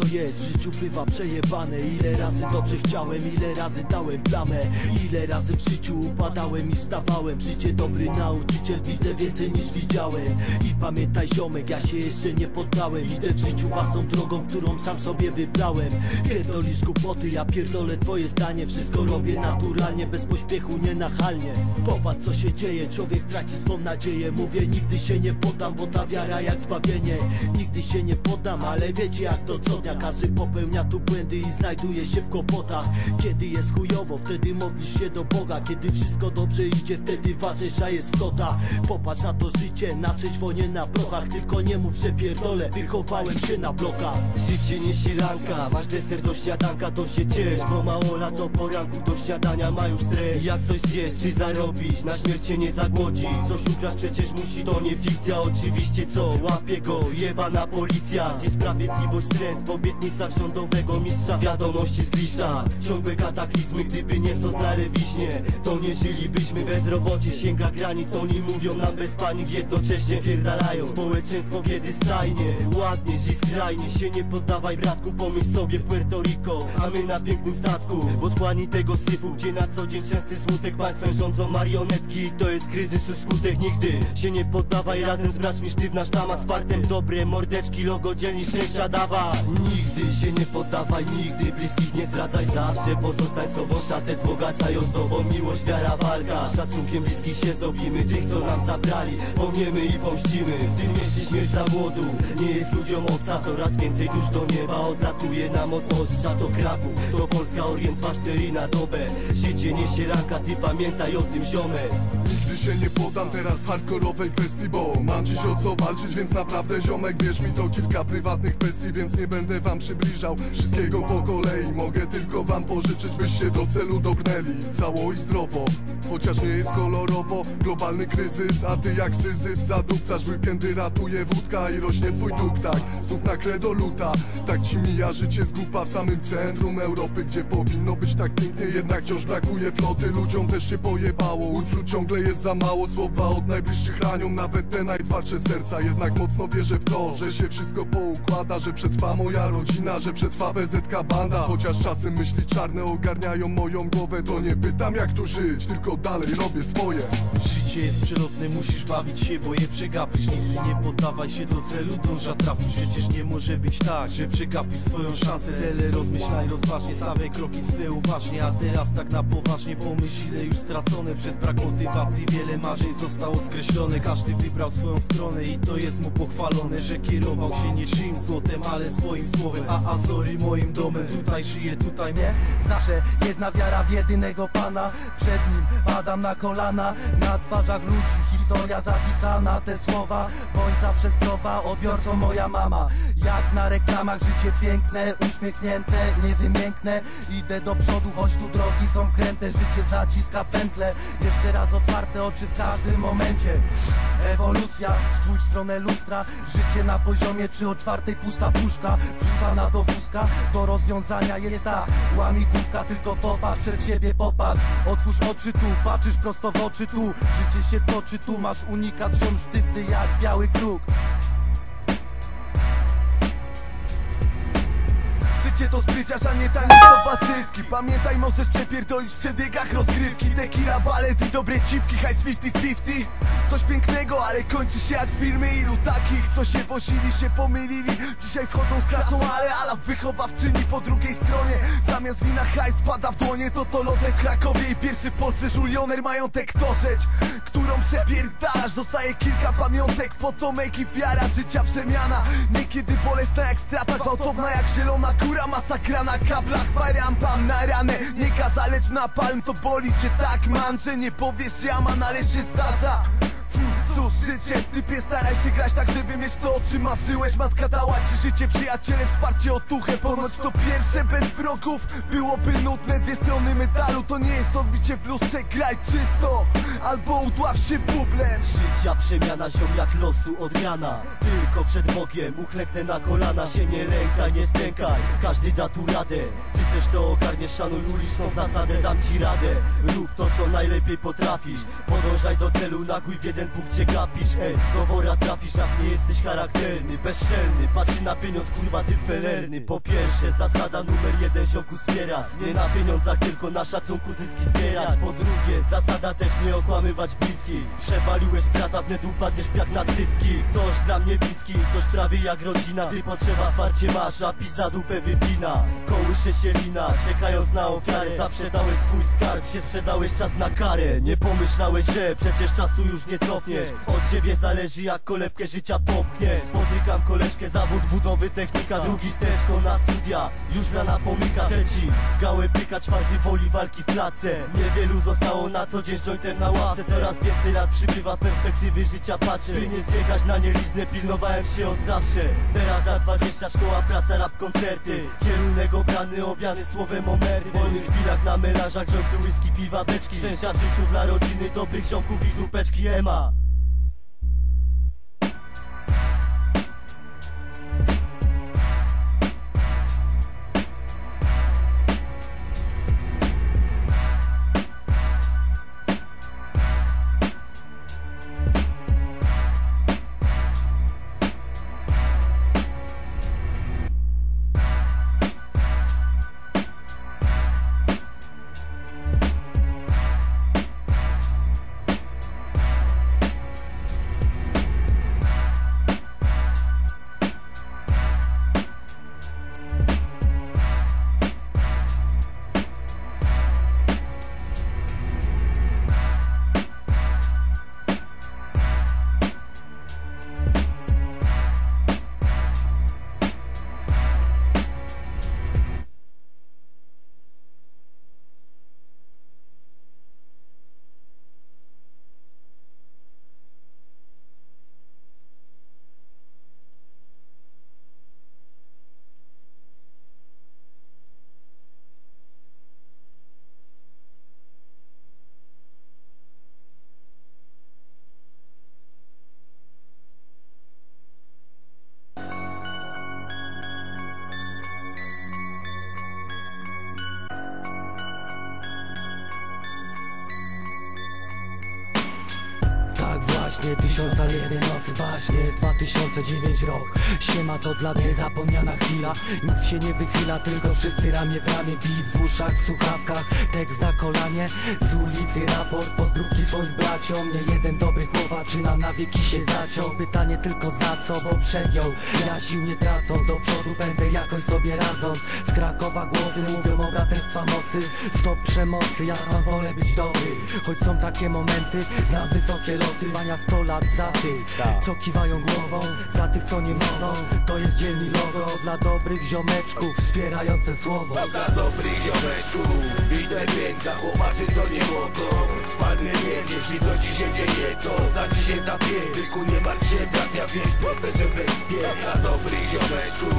to jest, w życiu bywa przejebane. Ile razy dobrze chciałem, ile razy dałem plamę. Ile razy w życiu upadałem i wstawałem. Życie dobry nauczyciel, widzę więcej niż widziałem. I pamiętaj ziomek, ja się jeszcze nie poddałem. Idę w życiu własną drogą, którą sam sobie wybrałem. Pierdolisz głupoty, ja pierdolę twoje zdanie. Wszystko robię naturalnie, bez pośpiechu, nienachalnie Popatrz co się dzieje, człowiek traci swą nadzieję. Mówię nigdy się nie poddam, bo ta wiara jak zbawienie. Nigdy się nie poddam, ale wiecie jak to co Każdy popełnia tu błędy i znajduje się w kłopotach. Kiedy jest chujowo, wtedy modlisz się do Boga. Kiedy wszystko dobrze idzie, wtedy ważniejsza jest flota Popatrz na to życie, na trzeźwo nie na prochach. Tylko nie mów, że pierdolę, wychowałem się na blokach. Życie nie sielanka, masz deser do śniadanka to się ciesz. Bo mało lat do poranku do śniadania ma już stres Jak coś zjeść czy zarobić, na śmierć nie zagłodzi. Coś ukraść przecież musi, to nie fikcja. Oczywiście co, łapie go, jebana policja. Gdzie sprawiedliwość w obietnicach rządowego mistrza Wiadomości z glisza, ciągłe kataklizmy Gdyby nie soznale wiśnie, to nie żylibyśmy bezrobocie. Sięga granic, oni mówią nam bez panik Jednocześnie pierdalają. Społeczeństwo biedy stajnie Ładnie, żyj skrajnie, się nie poddawaj bratku Pomyśl sobie Puerto Rico, a my na pięknym statku. W otchłani tego syfu, gdzie na co dzień częsty smutek Państwem rządzą marionetki, to jest kryzysu skutek. Nigdy się nie poddawaj, razem z braćmi sztywna sztama Z fartem. Dobre mordeczki, logo dzielni szczęścia dawa Nigdy się nie poddawaj, nigdy bliskich nie zdradzaj. Zawsze pozostań sobą, szatę wzbogacają z tobą. Miłość, wiara, walka, szacunkiem bliskich się zdobimy Tych co nam zabrali, pomniemy i pomścimy. W tym mieście śmierć za młodu, nie jest ludziom obca. Coraz więcej dusz do nieba odlatuje nam od ostrza To Kraków, to Polska, Orient, 2-4 na dobę. Życie nie sielanka, ty pamiętaj o tym ziomek się nie podam teraz w hardkorowej kwestii Bo mam dziś o co walczyć, więc naprawdę ziomek Wierz mi to kilka prywatnych kwestii, więc nie będę wam przybliżał Wszystkiego po kolei, mogę tylko wam pożyczyć Byście do celu dobrnęli, cało i zdrowo Chociaż nie jest kolorowo, globalny kryzys A ty jak syzyf zadupcasz, weekendy ratuje wódka I rośnie twój dług, tak, znów na kredo luta. Tak ci mija życie z gupa w samym centrum Europy Gdzie powinno być tak pięknie, jednak wciąż brakuje floty. Ludziom też się pojebało, uczuć ciągle jest za mało Słowa od najbliższych ranią, nawet te najtwardsze serca. Jednak mocno wierzę w to, że się wszystko poukłada Że przetrwa moja rodzina, że przetrwa BZK banda. Chociaż czasem myśli czarne ogarniają moją głowę To nie pytam jak tu żyć, tylko dalej robię swoje. Życie jest przelotne, musisz bawić się, bo je przegapisz. Nigdy nie poddawaj się do celu, dąża trafić. Przecież nie może być tak, że przegapisz swoją szansę. Cele rozmyślaj rozważnie, stawiaj kroki swe uważnie. A teraz tak na poważnie pomyśl ile już stracone Przez brak motywacji. Wiele marzeń zostało skreślone. Każdy wybrał swoją stronę i to jest mu pochwalone Że kierował się nie czym złotem, ale swoim słowem. A Azory moim domem, tutaj żyję, tutaj mnie. Zawsze jedna wiara w jedynego Pana. Przed nim padam na kolana Na twarzach ludzi historia zapisana Te słowa, bądź zawsze zdrowa Odbiorcą moja mama. Jak na reklamach życie piękne Uśmiechnięte, nie wymięknę Idę do przodu, choć tu drogi są kręte Życie zaciska pętle. Jeszcze raz otwarte oczy w każdym momencie. Ewolucja, spójrz stronę lustra. Życie na poziomie czy o czwartej pusta puszka? Wrzucana do wózka Do rozwiązania jest ta. Łamigłówka Tylko popatrz przed siebie, popatrz. Otwórz oczy tu, patrzysz prosto w oczy tu Życie się toczy tu, masz unikat Ziom sztywny jak biały kruk. Życie to spryciarz, a nie taniec to pacyski Pamiętaj, możesz przepierdolić w przebiegach rozgrywki. Tequila, balet i dobre cipki, high 50-50 Coś pięknego, ale kończy się jak filmy Ilu takich, co się wozili, się pomylili. Dzisiaj wchodzą z klasą, ale ala wychowawczyni po drugiej stronie. Zamiast wina hajs spada w dłonie To to lotem w Krakowie i pierwszy w Polsce żulioner Majątek to rzecz, którą przepierdalasz. Zostaje kilka pamiątek, potomek i wiara Życia przemiana, niekiedy bolesna jak strata Gwałtowna jak zielona kura, masakra na kablach. Param pam na ranę, nie gaza, lecz na palm To boli cię tak man, że nie powiesz jaman, ale się zdarza Cóż, życie, typie staraj się grać tak, żeby mieć to o czym marzyłeś. Matka dała ci życie, przyjaciele, wsparcie, otuchę. Ponoć to pierwsze bez wrogów byłoby nudne. Dwie strony medalu, to nie jest odbicie w lustrze. Graj czysto, albo udław się bublem. Życia przemiana, ziom jak losu odmiana Tylko przed Bogiem uklęknę na kolana. Się nie lękaj, nie stękaj, każdy da tu radę. Ty też to ogarniesz, szanuj uliczną zasadę. Dam ci radę, rób to co najlepiej potrafisz. Podążaj do celu, na chuj w jeden punkt gapisz Ej, do wora trafisz, jak nie jesteś charakterny Bezczelny, patrzy na pieniądz, kurwa ty felerny. Po pierwsze, zasada numer jeden, ziomku wspiera Nie na pieniądzach, tylko na szacunku zyski zbierać. Po drugie, zasada też nie okłamywać bliskich. Przewaliłeś brata, wnet upadniesz w piach na cycki. Ktoś dla mnie bliski, coś prawie jak rodzina. Ty potrzeba wsparcie masz, a pizda dupę wypina. Kołysze się lina, czekając na ofiarę. Zawsze dałeś swój skarb, się sprzedałeś czas na karę. Nie pomyślałeś, że przecież czasu już nie cofniesz Od ciebie zależy jak kolebkę życia popchniesz. Spotykam koleżkę, zawód budowy, technika. Drugi ścieżką na studia, już znana pomyka. Trzeci, gałę pyka, czwarty woli walki w klatce. Niewielu zostało na co dzień jointem na ławce. Coraz więcej lat przybywa perspektywy życia patrzę. By nie zjechać na nieliznę, pilnowałem się od zawsze. Teraz lat 20, szkoła, praca, rap, koncerty. Kierunek obrany, owiany słowem omerty W wolnych chwilach na melanżach, jointy, whisky, piwa, beczki. Szczęścia w życiu dla rodziny, dobrych ziomków i dupeczki Ema właśnie, tysiąca jeden nocy właśnie 2009 rok. Siema to dla mnie zapomniana chwila. Nikt się nie wychyla, tylko wszyscy ramię w ramię Beat w uszach, w słuchawkach, tekst na kolanie Z ulicy raport, pozdrówki swoim braciom. Nie jeden dobry chłopak, czy nam na wieki się zaciął. Pytanie tylko za co, bo przegiął. Ja sił nie tracąc, do przodu pędzę jakoś sobie radząc. Z Krakowa głosy mówią o braterstwa mocy. Stop przemocy, ja tam wolę być dobry. Choć są takie momenty, znam wysokie loty. Wania 100 lat za tych, co kiwają głową Za tych, co nie mogą, to jest dzielni logo Dla dobrych ziomeczków, wspierające słowo. Dla dobrych ziomeczków. Idę więc za chłopaczy co nie mogą. Spadnie mieć, jeśli coś ci się dzieje To za ci się tapie Tylko nie martw się, brat, ja wieś proste, że wespie Dla dobrych ziomeczków.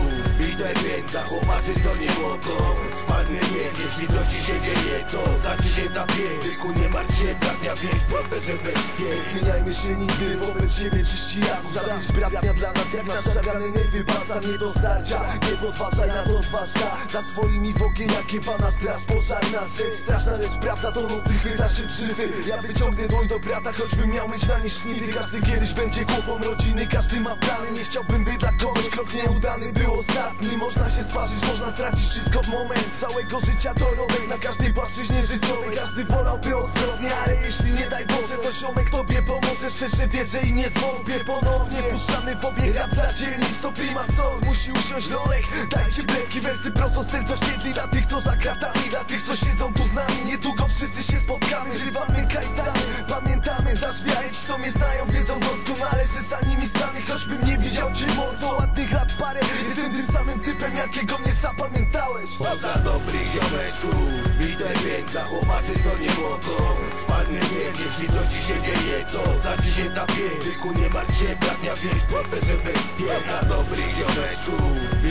Idę więc za chłopaczy co nie mogą. Spadnie mieć, jeśli coś ci się dzieje To za ci się tapie Tylko nie martw się, brat, ja wieś proste, że wespie Zmieniajmy się nigdy wobec siebie czyści jak Zabić bratnia dla nas jak nasz szagany nerwy nie do starcia, nie podważaj na to zwłaszcza Za swoimi w ogień jak jebana straż pożarna Rzecz straszna, lecz prawda to nocy chwyta się brzydy Ja wyciągnę dłoń do brata, choćbym miał mieć na nie sznidy Każdy kiedyś będzie głową rodziny, każdy ma plany. Nie chciałbym by dla kogoś krok nieudany był ostatni. Można się sparzyć, można stracić wszystko w moment Całego życia dorobek na każdej płaszczyźnie życiowej Każdy wolałby odwrotnie, ale jeśli nie daj Boże To ziomek tobie pomoże, szczerze wierzę i nie zwątpię Ponownie puszczamy w obieg rap dla dzielnic To prima sort, musi usiąść Lolek Dajcie bledki, wersy prosto serca świetli Dla tych co za kratami, dla tych co siedzą tu z nami. Niedługo wszyscy się spotkamy, zrywamy kajdany Pamiętamy, dasz ci co mnie znają Wiedzą doskonale, że za nimi stanę. Choćbym nie widział cię mordo, ładnych lat parę. Jestem tym samym typem, jakiego mnie zapamiętałeś. Dla dobrych ziomeczków Idę więc za chłopaczy co nie mogą Spadnie wiek, jeśli coś ci się dzieje To zaci się ta Tylko nie martw się, bratnia wieś Proste, że wyspie Dla dobrych ziomeczków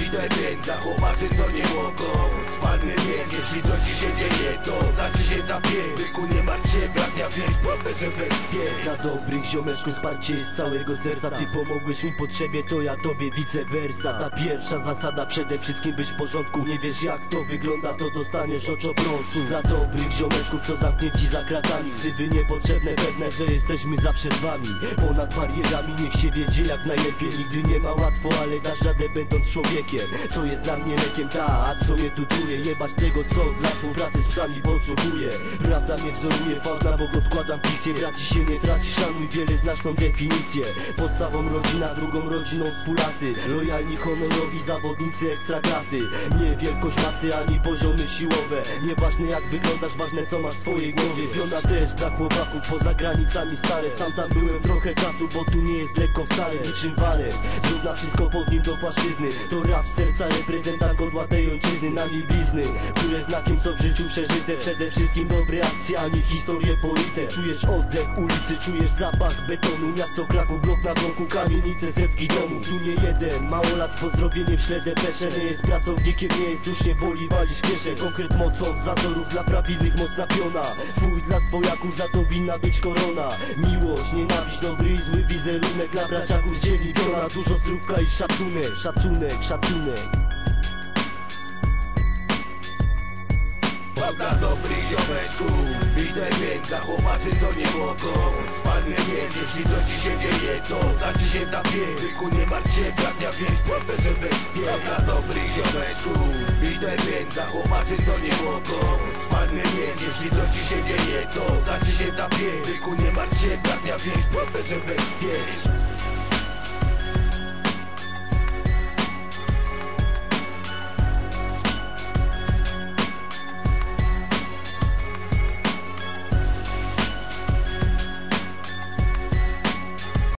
Idę więc zachowaczy co nie mogą. Spalny wiek, jeśli coś ci się dzieje To zaci się ta Tylko nie martw się, bratnia wieś że wyspie Dla dobrych ziomeczków wsparcie z całego serca. Ty pomogłeś mi potrzebie, to ja tobie vice versa Ta pierwsza zasada, przede wszystkim być w porządku. Nie wiesz jak to wygląda, to dostaniesz oczobrąsu Dla dobrych ziomeczków, co zamknięci za kratami. Ksywy niepotrzebne, pewne, że jesteśmy zawsze z wami Ponad barierami, niech się wiedzie jak najlepiej. Nigdy nie ma łatwo, ale dasz radę będąc człowiekiem. Co jest dla mnie lekiem, ta, a co mnie tutuje Jebać tego, co dla współpracy z psami podsłuchuje. Prawda mnie wzoruje, fałd na bok odkładam fikcję Braci się nie traci, szanuj, wiele znasz tą definicję. Podstawą rodzina, drugą rodziną współlasy Lojalni, honorowi zawodnicy ekstraklasy. Nie wielkość masy, ani poziomy siłowe. Nieważne jak wyglądasz, ważne co masz w swojej głowie. Wiona też dla chłopaków poza granicami stare. Sam tam byłem trochę czasu, bo tu nie jest lekko wcale Niczym walec, zrówna wszystko pod nim do płaszczyzny. To rap serca, reprezentant godła tej ojczyzny Na niej blizny, które znakiem co w życiu przeżyte. Przede wszystkim dobre akcje, a nie historie poite Czujesz oddech ulicy, czujesz zapach betonu. Miasto Kraków, blok na bloku, kamienice, setki domów. Tu nie jeden, małolat z pozdrowieniem w śle depesze Nie jest pracownikiem, nie jest słusznie, woli walić kieszeń. Konkret mocą, zazorów dla prawilnych mocna piona. Swój dla swojaków, za to winna być korona. Miłość, nienawiść, dobry i zły wizerunek Dla braciaków z dzieli piona Dużo zdrówka i szacunek, szacunek, szacunek. Dla dobrych ziomeczków Idę więc za chłopaczy co nie mogą. Spadnę więc jeśli coś ci się dzieje To zaci się ta Tylko nie martw się bratnia wieś Proste, że ziomeczków Idę więc za chłopaczy co nie mogą Spadnę więc jeśli coś ci się dzieje To zaci się ta Tylko nie martw się bratnia wieś Proste, że wyspie